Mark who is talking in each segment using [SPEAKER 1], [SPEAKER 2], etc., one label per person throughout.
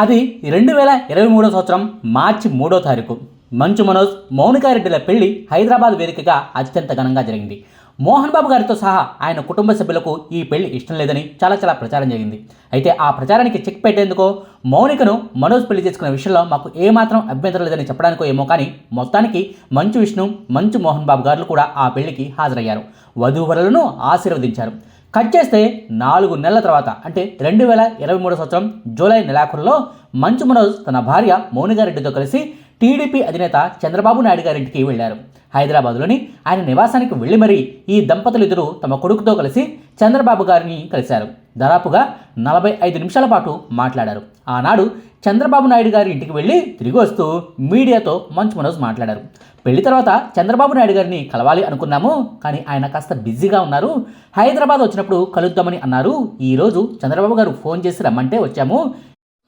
[SPEAKER 1] అది రెండు వేల ఇరవై మూడో సంవత్సరం మార్చి మూడో తారీఖు. మంచు మనోజ్ మౌనికారెడ్డిల పెళ్ళి హైదరాబాద్ వేదికగా అత్యంత ఘనంగా జరిగింది. మోహన్ బాబు గారితో సహా ఆయన కుటుంబ సభ్యులకు ఈ పెళ్ళి ఇష్టం లేదని చాలా చాలా ప్రచారం జరిగింది. అయితే ఆ ప్రచారానికి చెక్ పెట్టేందుకో మౌనికను మనోజ్ పెళ్ళి చేసుకున్న విషయంలో మాకు ఏమాత్రం అభ్యంతరం లేదని చెప్పడానికో ఏమో కానీ మొత్తానికి మంచు విష్ణు మంచు మోహన్ బాబు గారు కూడా ఆ పెళ్ళికి హాజరయ్యారు. వధూవరులను ఆశీర్వదించారు. కట్ చేస్తే నాలుగు నెలల తర్వాత అంటే రెండు వేల ఇరవై మూడు సంవత్సరం జూలై నెలాఖరులో మంచు మనోజ్ తన భార్య మౌనిగారెడ్డితో కలిసి టీడీపీ అధినేత చంద్రబాబు నాయుడు గారింటికి వెళ్ళారు హైదరాబాద్లోని ఆయన నివాసానికి వెళ్ళి మరీ ఈ దంపతులు ఇద్దరు తమ కొడుకుతో కలిసి చంద్రబాబు గారిని కలిశారు. దాదాపుగా నలభై ఐదు నిమిషాల పాటు మాట్లాడారు. ఆనాడు చంద్రబాబు నాయుడు గారి ఇంటికి వెళ్ళి తిరిగి వస్తూ మీడియాతో మంచు మనోజ్ మాట్లాడారు. పెళ్ళి తర్వాత చంద్రబాబు నాయుడు గారిని కలవాలి అనుకున్నాము కానీ ఆయన కాస్త బిజీగా ఉన్నారు. హైదరాబాద్ వచ్చినప్పుడు కలుద్దామని అన్నారు. ఈరోజు చంద్రబాబు గారు ఫోన్ చేసి రమ్మంటే వచ్చాము.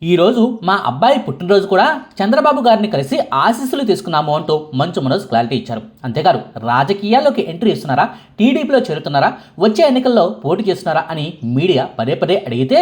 [SPEAKER 1] ఈరోజు మా అబ్బాయి పుట్టినరోజు కూడా చంద్రబాబు గారిని కలిసి ఆశీస్సులు తీసుకున్నాము అంటూ మంచు మనోజ్ క్లారిటీ ఇచ్చారు. అంతేకాదు రాజకీయాల్లోకి ఎంట్రీ ఇస్తున్నారా? టీడీపీలో చేరుతున్నారా? వచ్చే ఎన్నికల్లో పోటీ చేస్తున్నారా? అని మీడియా పదే పదే అడిగితే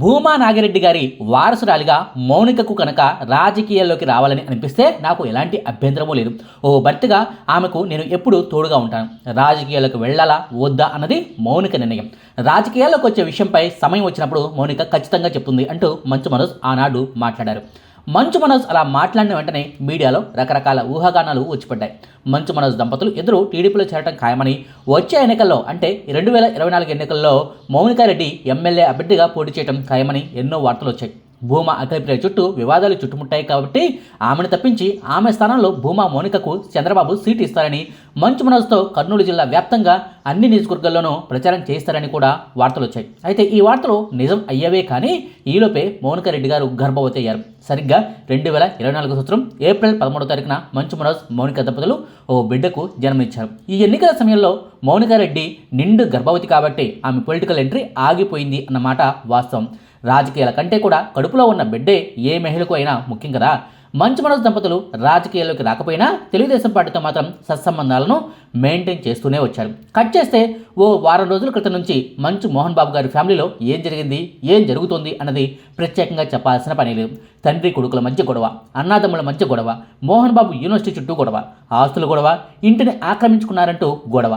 [SPEAKER 1] భూమా నాగిరెడ్డి గారి వారసురాలిగా మౌనికకు కనుక రాజకీయాల్లోకి రావాలని అనిపిస్తే నాకు ఎలాంటి అభ్యంతరమూ లేదు. ఓ భర్తగా ఆమెకు నేను ఎప్పుడూ తోడుగా ఉంటాను. రాజకీయాలకు వెళ్ళాలా వద్దా అన్నది మౌనిక నిర్ణయం. రాజకీయాల్లోకి వచ్చే విషయంపై సమయం వచ్చినప్పుడు మౌనిక ఖచ్చితంగా చెప్తుంది అంటూ మంచు మనోజ్ ఆనాడు మాట్లాడారు. మంచు మనోజ్ అలా మాట్లాడిన వెంటనే మీడియాలో రకరకాల ఊహాగానాలు వచ్చిపడ్డాయి. మంచు మనోజ్ దంపతులు ఇద్దరు టీడీపీలో చేరటం ఖాయమని వచ్చే ఎన్నికల్లో అంటే రెండు వేల ఇరవై నాలుగు ఎన్నికల్లో మౌనికారెడ్డి ఎమ్మెల్యే అభ్యర్థిగా పోటీ చేయడం ఖాయమని ఎన్నో వార్తలు వచ్చాయి. భూమా అఖిలప్రియ చుట్టూ వివాదాలు చుట్టుముట్టాయి కాబట్టి ఆమెను తప్పించి ఆమె స్థానంలో భూమా మౌనికకు చంద్రబాబు సీటు ఇస్తారని మంచు మనోజ్తో కర్నూలు జిల్లా వ్యాప్తంగా అన్ని నియోజకవర్గాల్లోనూ ప్రచారం చేస్తారని కూడా వార్తలు వచ్చాయి. అయితే ఈ వార్తలు నిజం అయ్యేవే కానీ ఈలోపే మౌనికారెడ్డి గారు గర్భవతి అయ్యారు. సరిగ్గా రెండు వేల ఇరవై నాలుగు సంవత్సరం ఏప్రిల్ పదమూడో తారీఖున మంచు మనోజ్ మౌనిక దంపతులు ఓ బిడ్డకు జన్మనిచ్చారు ఈ ఎన్నికల సమయంలో మౌనికారెడ్డి నిండు గర్భవతి కాబట్టి ఆమె పొలిటికల్ ఎంట్రీ ఆగిపోయింది అన్నమాట వాస్తవం. రాజకీయాల కంటే కూడా కడుపులో ఉన్న బిడ్డే ఏ మహిళకు అయినా ముఖ్యం కదా. మంచు మనసు దంపతులు రాజకీయాల్లోకి రాకపోయినా తెలుగుదేశం పార్టీతో మాత్రం సత్సంబంధాలను మెయింటైన్ చేస్తూనే వచ్చారు. కట్ చేస్తే ఓ వారం రోజుల క్రితం నుంచి మంచు మోహన్ బాబు గారి ఫ్యామిలీలో ఏం జరిగింది ఏం జరుగుతోంది అన్నది ప్రత్యేకంగా చెప్పాల్సిన పని లేదు. తండ్రి కొడుకుల మధ్య గొడవ అన్నాదమ్ముల మధ్య గొడవ మోహన్ బాబు యూనివర్సిటీ చుట్టూ గొడవ ఆస్తులు గొడవ ఇంటిని ఆక్రమించుకున్నారంటూ గొడవ.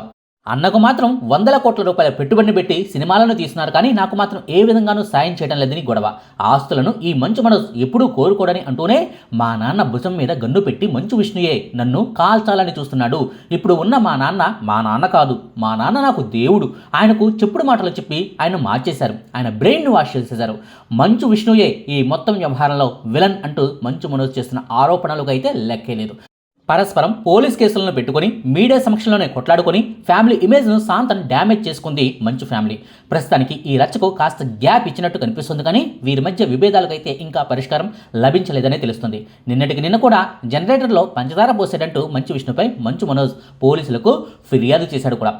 [SPEAKER 1] అన్నకు మాత్రం వందల కోట్ల రూపాయల పెట్టుబడిని పెట్టి సినిమాలను తీస్తున్నారు కానీ నాకు మాత్రం ఏ విధంగానూ సాయం చేయడం లేదని గొడవ. ఆస్తులను ఈ మంచు మనోజ్ ఎప్పుడూ కోరుకోడని అంటూనే మా నాన్న భుజం మీద గన్ను పెట్టి మంచు విష్ణుయే నన్ను కాల్చాలని చూస్తున్నాడు. ఇప్పుడు ఉన్న మా నాన్న మా నాన్న కాదు మా నాన్న నాకు దేవుడు. ఆయనకు చెప్పుడు మాటలు చెప్పి ఆయన మార్చేశారు. ఆయన బ్రెయిన్ను వాష్ చేసేశారు. మంచు విష్ణుయే ఈ మొత్తం వ్యవహారంలో విలన్ అంటూ మంచు మనోజ్ చేస్తున్న ఆరోపణలకు అయితే లెక్కే లేదు. పరస్పరం పోలీస్ కేసులను పెట్టుకొని మీడియా సమక్షంలోనే కొట్లాడుకుని ఫ్యామిలీ ఇమేజ్ను శాంతం డ్యామేజ్ చేసుకుంది మంచు ఫ్యామిలీ. ప్రస్తుతానికి ఈ రచ్చకు కాస్త గ్యాప్ ఇచ్చినట్టు కనిపిస్తుంది కానీ వీరి మధ్య విభేదాలకైతే ఇంకా పరిష్కారం లభించలేదనే తెలుస్తుంది. నిన్నటికి నిన్న కూడా జనరేటర్లో పంచదార పోసేటట్టు మంచు విష్ణుపై మంచు మనోజ్ పోలీసులకు ఫిర్యాదు చేశాడు కూడా.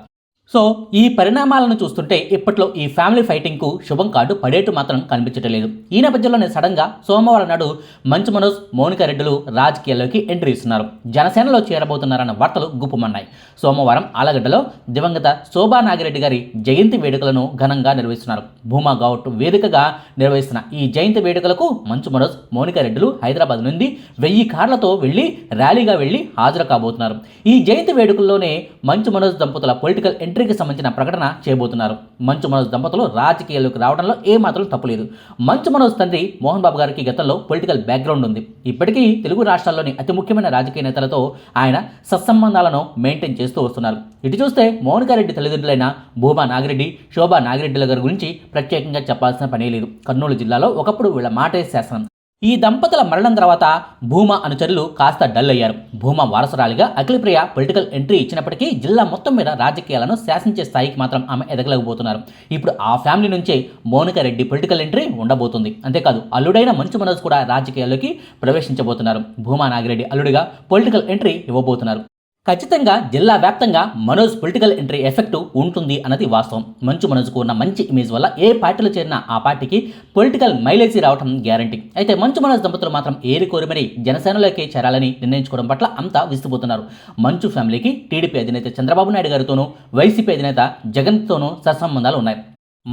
[SPEAKER 1] సో ఈ పరిణామాలను చూస్తుంటే ఇప్పట్లో ఈ ఫ్యామిలీ ఫైటింగ్కు శుభం కార్డు పడేట్టు మాత్రం కనిపించటం లేదు. ఈ నేపథ్యంలోనే సడన్గా సోమవారం నాడు మంచు మనోజ్ మౌనిక రెడ్డిలు రాజకీయాల్లోకి ఎంట్రీ ఇస్తున్నారు. జనసేనలో చేరబోతున్నారన్న వార్తలు గుప్పమన్నాయి. సోమవారం ఆలగడ్డలో దివంగత శోభా నాగిరెడ్డి గారి జయంతి వేడుకలను ఘనంగా నిర్వహిస్తున్నారు. భూమా గౌట్ వేదికగా నిర్వహిస్తున్న ఈ జయంతి వేడుకలకు మంచు మనోజ్ మౌనిక రెడ్డిలు హైదరాబాద్ నుండి వెయ్యి కార్లతో వెళ్ళి ర్యాలీగా వెళ్ళి హాజరు కాబోతున్నారు. ఈ జయంతి వేడుకల్లోనే మంచు మనోజ్ దంపతుల పొలిటికల్ ఎంట్రీ ఎంపీకి సంబంధించిన ప్రకటన చేయబోతున్నారు. మంచు మనోజ్ దంపతులు రాజకీయాల్లోకి రావడంలో ఏమాత్రం తప్పులేదు మంచు మనోజ్ తండ్రి మోహన్ బాబు గారికి గతంలో పొలిటికల్ బ్యాక్గ్రౌండ్ ఉంది. ఇప్పటికీ తెలుగు రాష్ట్రాల్లోని అతి ముఖ్యమైన రాజకీయ నేతలతో ఆయన సత్సంబంధాలను మెయింటైన్ చేస్తూ వస్తున్నారు. ఇటు చూస్తే మౌనికారెడ్డి తల్లిదండ్రులైన భూమా నాగిరెడ్డి శోభా నాగిరెడ్డిల గారి గురించి ప్రత్యేకంగా చెప్పాల్సిన పనే లేదు. కర్నూలు జిల్లాలో ఒకప్పుడు వీళ్ళ మాటే శాసనం. ఈ దంపతుల మరణం తర్వాత భూమా అనుచరులు కాస్త డల్ అయ్యారు భూమా వారసురాలిగా అఖిలప్రియ పొలిటికల్ ఎంట్రీ ఇచ్చినప్పటికీ జిల్లా మొత్తం మీద రాజకీయాలను శాసించే స్థాయికి మాత్రం ఆమె ఎదగలేకపోతున్నారు. ఇప్పుడు ఆ ఫ్యామిలీ నుంచే మౌనిక రెడ్డి పొలిటికల్ ఎంట్రీ ఉండబోతుంది. అంతేకాదు అల్లుడైన మంచు మనోజ్ కూడా రాజకీయాల్లోకి ప్రవేశించబోతున్నారు. భూమా నాగిరెడ్డి అల్లుడిగా పొలిటికల్ ఎంట్రీ ఇవ్వబోతున్నారు. ఖచ్చితంగా జిల్లా వ్యాప్తంగా మనోజ్ పొలిటికల్ ఎంట్రీ ఎఫెక్ట్ ఉంటుంది అన్నది వాస్తవం. మంచు మనోజ్కు ఉన్న మంచి ఇమేజ్ వల్ల ఏ పార్టీలో చేరినా ఆ పార్టీకి పొలిటికల్ మైలేజీ రావడం గ్యారంటీ అయితే మంచు మనోజ్ దంపతులు మాత్రం ఏరి కోరిమని జనసేనలోకి చేరాలని నిర్ణయించుకోవడం పట్ల అంతా విస్తుపోతున్నారు మంచు ఫ్యామిలీకి టీడీపీ అధినేత చంద్రబాబు నాయుడు గారితోనూ వైసీపీ అధినేత జగన్తోనూ సత్సంబంధాలు ఉన్నాయి.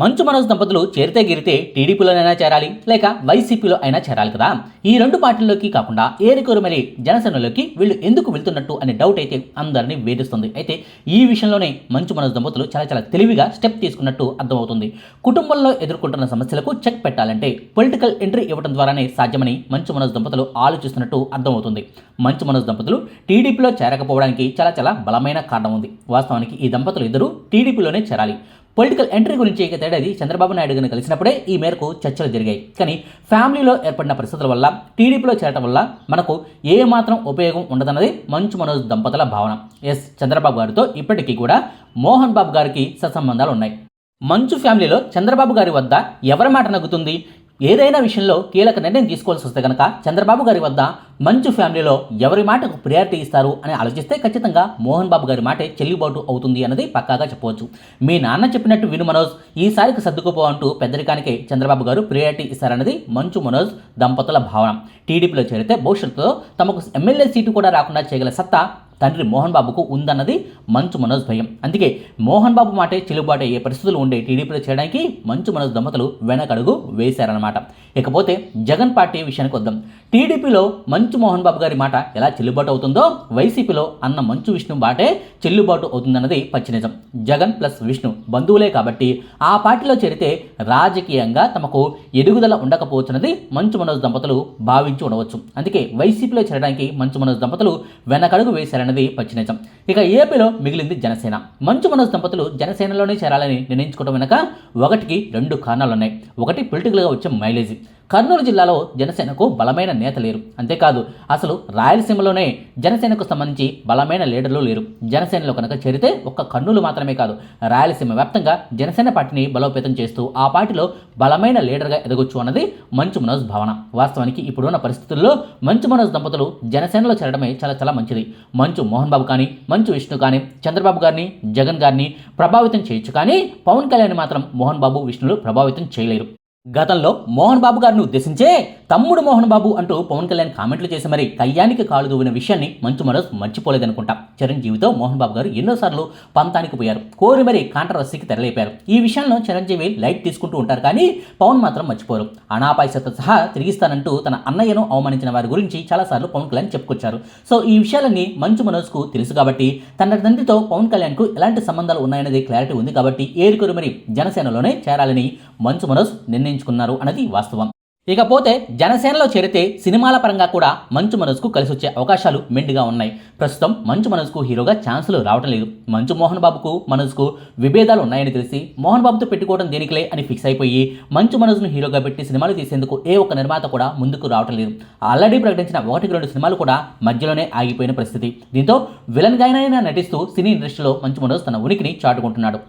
[SPEAKER 1] మంచు మనోజ్ దంపతులు చేరితే గిరితే టీడీపీలోనైనా చేరాలి లేక వైసీపీలో అయినా చేరాలి కదా? ఈ రెండు పార్టీల్లోకి కాకుండా ఏరికోరు మరి జనసేనలోకి వీళ్ళు ఎందుకు వెళ్తున్నట్టు అనే డౌట్ అయితే అందరినీ వేధిస్తుంది. అయితే ఈ విషయంలోనే మంచు మనోజ్ దంపతులు చాలా చాలా తెలివిగా స్టెప్ తీసుకున్నట్టు అర్థమవుతుంది. కుటుంబంలో ఎదుర్కొంటున్న సమస్యలకు చెక్ పెట్టాలంటే పొలిటికల్ ఎంట్రీ ఇవ్వడం ద్వారానే సాధ్యమని మంచు మనోజ్ దంపతులు ఆలోచిస్తున్నట్టు అర్థమవుతుంది. మంచు మనోజ్ దంపతులు టీడీపీలో చేరకపోవడానికి చాలా చాలా బలమైన కారణం ఉంది. వాస్తవానికి ఈ దంపతులు ఇద్దరు టీడీపీలోనే చేరాలి. పొలిటికల్ ఎంట్రీ గురించి ఇక తేడాది చంద్రబాబు నాయుడు గారిని కలిసినప్పుడే ఈ మేరకు చర్చలు జరిగాయి. కానీ ఫ్యామిలీలో ఏర్పడిన పరిస్థితుల వల్ల టీడీపీలో చేరటం వల్ల మనకు ఏ మాత్రం ఉపయోగం ఉండదన్నది మంచు మనోజ్ దంపతుల భావన. ఎస్ చంద్రబాబు గారితో ఇప్పటికీ కూడా మోహన్ బాబు గారికి సత్సంబంధాలు ఉన్నాయి. మంచు ఫ్యామిలీలో చంద్రబాబు గారి వద్ద ఎవరి మాట నగ్గుతుంది? ఏదైనా విషయంలో కీలక నిర్ణయం తీసుకోవాల్సి వస్తే కనుక చంద్రబాబు గారి వద్ద మంచు ఫ్యామిలీలో ఎవరి మాటకు ప్రియారిటీ ఇస్తారు అని ఆలోచిస్తే ఖచ్చితంగా మోహన్ బాబు గారి మాటే చెల్లుబాటు అవుతుంది అన్నది పక్కాగా చెప్పవచ్చు. మీ నాన్న చెప్పినట్టు విను మనోజ్ ఈసారికి సర్దుకుపో అంటూ పెద్దరికానికే చంద్రబాబు గారు ప్రియారిటీ ఇస్తారన్నది మంచు మనోజ్ దంపతుల భావన. టీడీపీలో చేరితే భవిష్యత్తులో తమకు ఎమ్మెల్యే సీటు కూడా రాకుండా చేయగల సత్తా తండ్రి మోహన్ బాబుకు ఉందన్నది మంచు మనోజ్ భయం. అందుకే మోహన్ బాబు మాటే చెల్లుబాటు అయ్యే పరిస్థితులు ఉండే టీడీపీలో చేయడానికి మంచు మనోజ్ దంపతులు వెనకడుగు వేశారన్నమాట. ఇకపోతే జగన్ పార్టీ విషయానికి వద్దాం. టీడీపీలో మంచు మోహన్ బాబు గారి మాట ఎలా చెల్లుబాటు అవుతుందో వైసీపీలో అన్న మంచు విష్ణు బాటే చెల్లుబాటు అవుతుందన్నది పచ్చి నిజం జగన్ ప్లస్ విష్ణు బంధువులే కాబట్టి ఆ పార్టీలో చేరితే రాజకీయంగా తమకు ఎదుగుదల ఉండకపోవచ్చున్నది మంచు మనోజ్ దంపతులు భావించి ఉండవచ్చు. అందుకే వైసీపీలో చేరడానికి మంచు మనోజ్ దంపతులు వెనకడుగు వేశారన్నది పచ్చి నిజం. ఇక ఏపీలో మిగిలింది జనసేన. మంచు మనోజ్ దంపతులు జనసేనలోనే చేరాలని నిర్ణయించుకోవడం వెనక ఒకటికి రెండు కారణాలు ఉన్నాయి ఒకటి పొలిటికల్గా వచ్చే మైలేజీ. కర్నూలు జిల్లాలో జనసేనకు బలమైన నేత లేరు. అంతేకాదు అసలు రాయలసీమలోనే జనసేనకు సంబంధించి బలమైన లీడర్లు లేరు. జనసేనలో కనుక చేరితే ఒక్క కర్నూలు మాత్రమే కాదు రాయలసీమ వ్యాప్తంగా జనసేన పార్టీని బలోపేతం చేస్తూ ఆ పార్టీలో బలమైన లీడర్గా ఎదగొచ్చు అన్నది మంచు మనోజ్ భావన. వాస్తవానికి ఇప్పుడున్న పరిస్థితుల్లో మంచు మనోజ్ దంపతులు జనసేనలో చేరడమే చాలా చాలా మంచిది. మంచు మోహన్ బాబు కానీ మంచు విష్ణు కానీ చంద్రబాబు గారిని జగన్ గారిని ప్రభావితం చేయొచ్చు కానీ పవన్ కళ్యాణ్ మాత్రం మోహన్ బాబు విష్ణులు ప్రభావితం చేయలేరు. గతంలో మోహన్ బాబు గారిని ఉద్దేశించే తమ్ముడు మోహన్ బాబు అంటూ పవన్ కళ్యాణ్ కామెంట్లు చేసి మరి కయ్యానికి కాలు దూవిన విషయాన్ని మంచు మనోజ్ మర్చిపోలేదనుకుంటా. చిరంజీవితో మోహన్ బాబు గారు ఎన్నోసార్లు పంతానికి పోయారు. కోరి మరి కాంట్రవర్సీకి తెరలేపారు. ఈ విషయంలో చిరంజీవి లైట్ తీసుకుంటూ ఉంటారు కానీ పవన్ మాత్రం మర్చిపోరు. అనాపాయసత సహా తిరిగిస్తానంటూ తన అన్నయ్యను అవమానించిన వారి గురించి చాలాసార్లు పవన్ కళ్యాణ్ చెప్పుకొచ్చారు. సో ఈ విషయాలన్నీ మంచు మనోజ్కు తెలుసు కాబట్టి తన తండ్రితో పవన్ కళ్యాణ్కు ఎలాంటి సంబంధాలు ఉన్నాయనేది క్లారిటీ ఉంది కాబట్టి ఏరుకోరు మరి జనసేనలోనే చేరాలని మంచు మనోజ్ నిర్ణయించుకున్నారు అన్నది వాస్తవం. ఇకపోతే జనసేనలో చేరితే సినిమాల పరంగా కూడా మంచు మనోజ్కు కలిసి వచ్చే అవకాశాలు మెండుగా ఉన్నాయి. ప్రస్తుతం మంచు మనోజ్కు హీరోగా ఛాన్సులు రావటం లేదు. మంచు మోహన్ బాబుకు మనోజ్కు విభేదాలు ఉన్నాయని తెలిసి మోహన్ బాబుతో పెట్టుకోవడం దేనికిలే అని ఫిక్స్ అయిపోయి మంచు మనోజ్ను హీరోగా పెట్టి సినిమాలు తీసేందుకు ఏ ఒక్క నిర్మాత కూడా ముందుకు రావటం లేదు. ఆల్రెడీ ప్రకటించిన ఒకటికి రెండు సినిమాలు కూడా మధ్యలోనే ఆగిపోయిన పరిస్థితి. దీంతో విలన్ గాయనైనా నటిస్తూ సినీ ఇండస్ట్రీలో మంచు మనోజ్ తన ఉనికిని చాటుకుంటున్నాడు.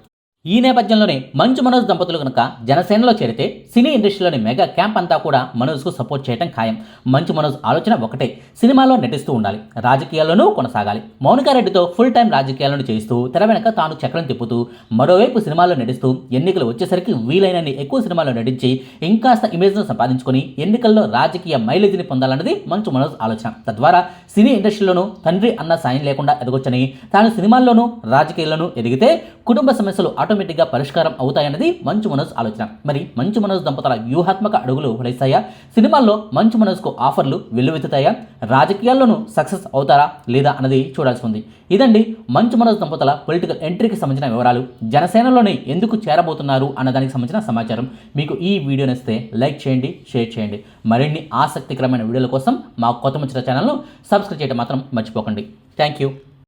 [SPEAKER 1] ఈ నేపథ్యంలోనే మంచు మనోజ్ దంపతులు కనుక జనసేనలో చేరితే సినీ ఇండస్ట్రీలోని మెగా క్యాంప్ అంతా కూడా మనోజ్కు సపోర్ట్ చేయడం ఖాయం. మంచు మనోజ్ ఆలోచన ఒకటే సినిమాలో నటిస్తూ ఉండాలి రాజకీయాల్లోనూ కొనసాగాలి. మౌనికారెడ్డితో ఫుల్ టైం రాజకీయాలను చేస్తూ తెర వెనక తాను చక్రం తిప్పుతూ మరోవైపు సినిమాల్లో నటిస్తూ ఎన్నికలు వచ్చేసరికి వీలైనన్ని ఎక్కువ సినిమాల్లో నటించి ఇంకాస్త ఇమేజ్ను సంపాదించుకొని ఎన్నికల్లో రాజకీయ మైలేజీని పొందాలన్నది మంచు మనోజ్ ఆలోచన. తద్వారా సినీ ఇండస్ట్రీలోనూ తండ్రి అన్న సాయం లేకుండా ఎదగొచ్చని తాను సినిమాల్లోనూ రాజకీయాల్లోనూ ఎదిగితే కుటుంబ సమస్యలు ఆటోమేటిక్గా పరిష్కారం అవుతాయన్నది మంచు మనోజ్ ఆలోచన. మరి మంచు మనోజ్ దంపతుల వ్యూహాత్మక అడుగులు ఫలిస్తాయా సినిమాల్లో మంచు మనోజ్కు ఆఫర్లు వెల్లువెత్తుతాయా? రాజకీయాల్లోనూ సక్సెస్ అవుతారా లేదా అన్నది చూడాల్సి ఉంది. ఇదండి మంచు మనోజ్ దంపతుల పొలిటికల్ ఎంట్రీకి సంబంధించిన వివరాలు. జనసేనలోనే ఎందుకు చేరబోతున్నారు అన్నదానికి సంబంధించిన సమాచారం మీకు ఈ వీడియో నచ్చితే లైక్ చేయండి షేర్ చేయండి. మరిన్ని ఆసక్తికరమైన వీడియోల కోసం మా కొత్త ముచ్చట ఛానల్ను సబ్స్క్రైబ్ చేయడం మాత్రం మర్చిపోకండి. Thank you.